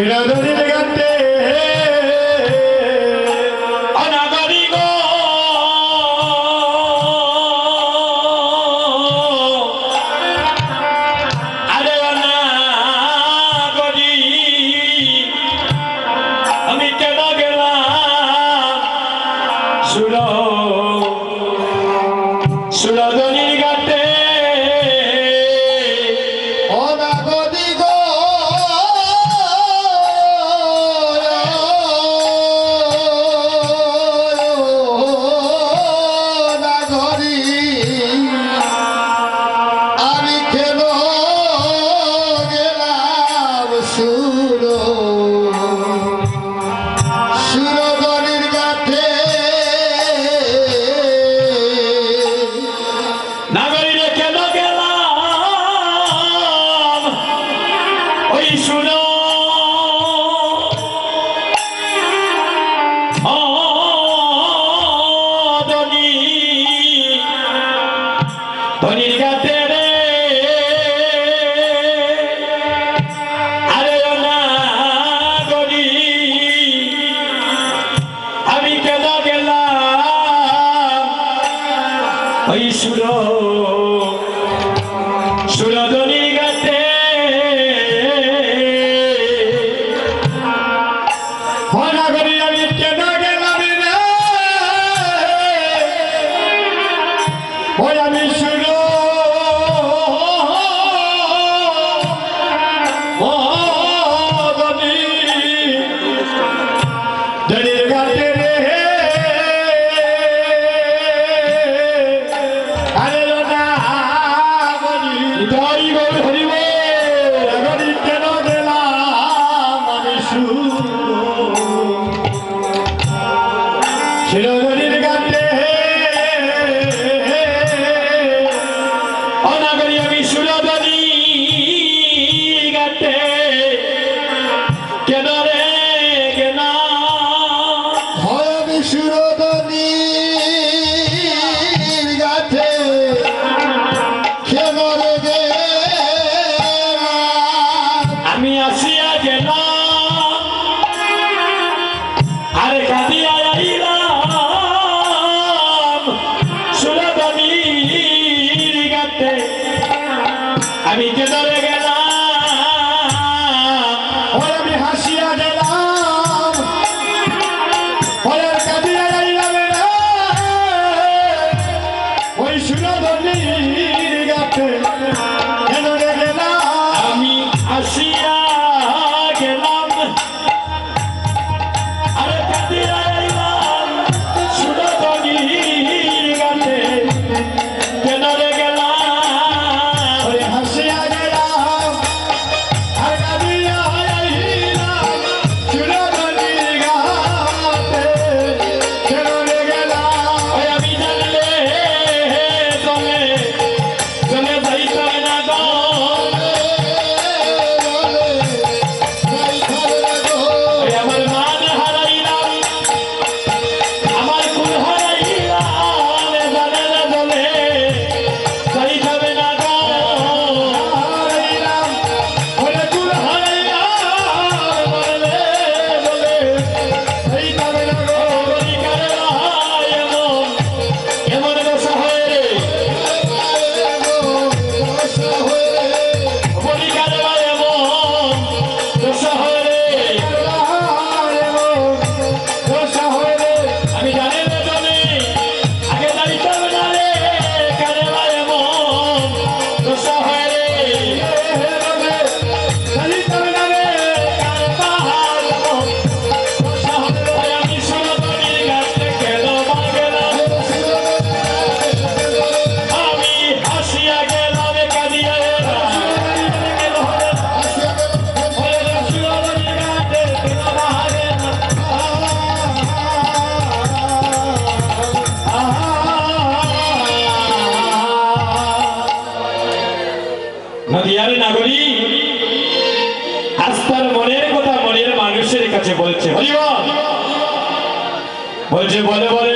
Should have done it again. ওই সুর বলছে বলে বলে।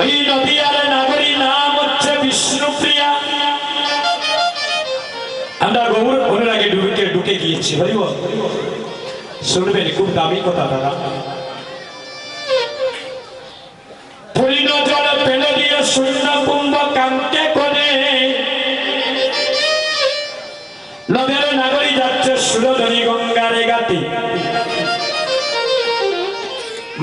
ওই নদিয়ার নাগরী নাম হচ্ছে বিষ্ণুপ্রিয়া। আমরা গৌর অনুরাগে ঢুকে ঢুকে গিয়েছি। হরিব শুনবেন, খুব দামি কথা দাদা। পরিণজন ফেলে দিয়ে শূন্য কুম্ভ কান্তে করে। নদের নাগরী যাচ্ছে সুরধনী গঙ্গারে গাতি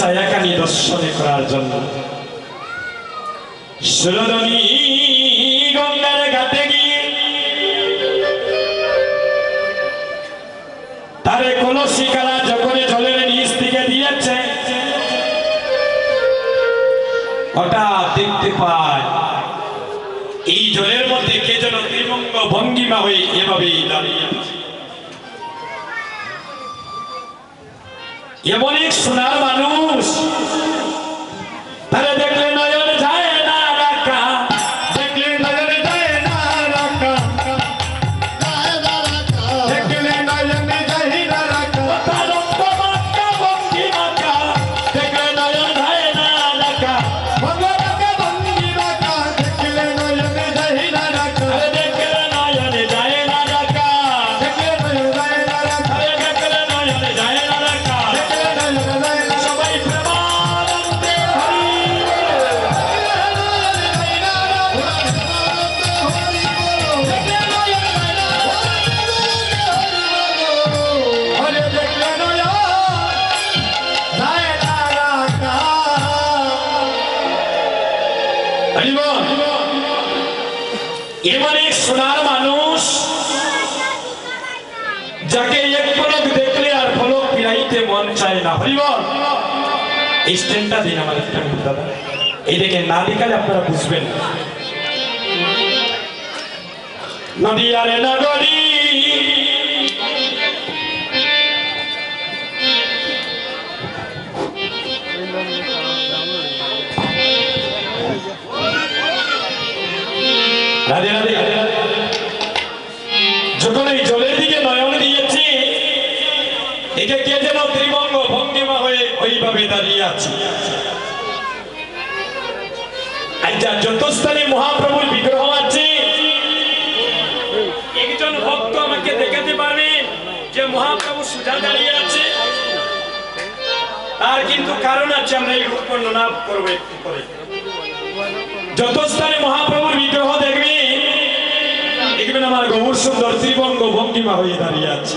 ছায়াখানি দর্শনে করার জন্য গঙ্গার ঘাটে গিয়ে তারে কলসি কালা যখন জলের নিচ থেকে দিয়েছে হঠাৎ দেখতে পায়, এই জলের মধ্যে কে যেন ত্রিভঙ্গ ভঙ্গিমা হয়ে এভাবেই দাঁড়িয়ে আছে। এমন এক সোনার মানুষ না হরিব এই স্ট্যান্ডটা দিন দাদা। না দেখালে আপনারা বুঝবেন। নগরী। রাধে রাধে। যখন এই জলের দিকে নয়ন দিয়েছে একে কে যেন হয়ে ওইভাবে দাঁড়িয়ে আছে আচ্ছা যত মহাপ্রভুর বিগ্রহ আছে, একজন ভক্ত আমাকে দেখাতে পারবেন যে মহাপ্রভু সুজা দাঁড়িয়ে আছে। তার কিন্তু কারণ আছে, আমরা এই রূপ বর্ণনা করব একটু পরে। যত স্থানে মহাপ্রভুর বিগ্রহ দেখবে, দেখবেন আমার গৌর সুন্দর ত্রিভঙ্গ ভঙ্গিমা হয়ে দাঁড়িয়ে আছে।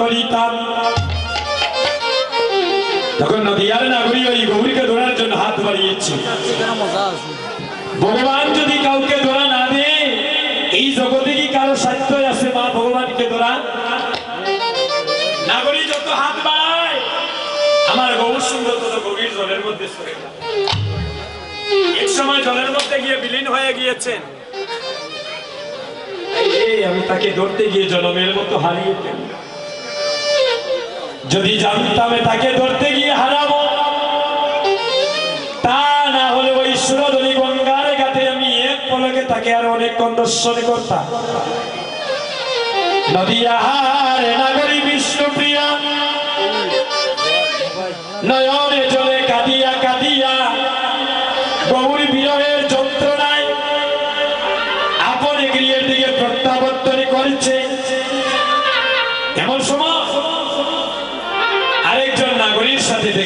করিতাম। তখন নদিয়ার নাগরী ওই গৌরীকে ধরার জন্য হাত বাড়িয়েছে। ভগবান যদি কাউকে ধরা না দে এই জগতে কি কারও সাধ্য আছে মা ভগবানকে ধরা? নাগরী যত হাত বাড়ায়, আমার গৌর সুন্দর তত গভীর জলের মধ্যে সরে এক সময় জলের মধ্যে গিয়ে বিলীন হয়ে গিয়েছেন। আমি তাকে ধরতে গিয়ে জনমের মতো হারিয়ে ফেলি। যদি জানতাম তাকে ধরতে গিয়ে হারাবো, তা না হলে ওই সুরধনী গঙ্গার গাতে আমি এক পলকে তাকে আর অনেক দর্শন করতাম। নদী আহার নাগরী বিষ্ণুপ্রিয়া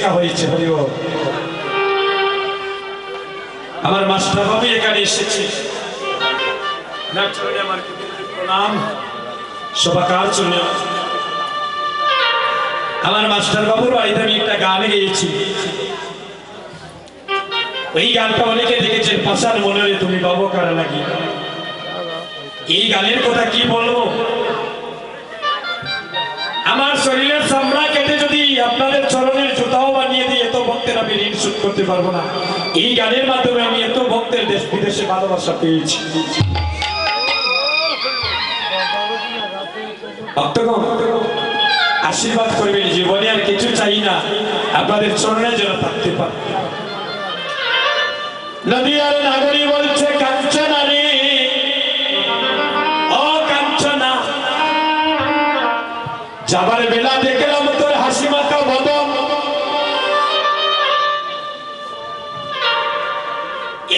দেখা হয়েছে হরিও আমার মাস্টার বাবু এখানে এসেছে। আমার মাস্টার বাবুর বাড়িতে আমি একটা গান গেয়েছি। ওই গানটা অনেকে দেখেছেন পাশার মনে তুমি বাবু কারা লাগি এই গানের কথা কি বলব? আমার শরীরের চামড়া কেটে যদি আপনাদের চরণের জুতাও বানিয়ে দিই এত ভক্তের আমি ঋণ শোধ করতে পারব না। এই গানের মাধ্যমে আমি এত ভক্তের দেশ বিদেশে ভালোবাসা পেয়েছি। আশীর্বাদ করবেন, জীবনে আর কিছু চাই না। আপনাদের চরণে যেন থাকতে পারে। নদীয়ার নাগরী বলছে, কাঞ্চনা রে যাবার বেলা দেখলাম তোর হাসি মাখা বদন।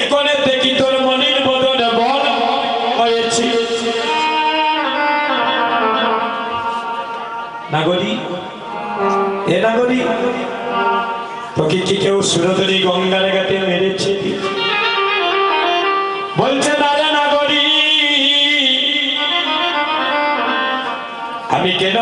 এখানে দেখি তোর মনির বদন বল হয়েছি। নাগরী, এ নাগরী, তোকে কি কেউ গঙ্গার ঘাটে মেরেছে? বলছে দাদা নাগরী, আমি কেন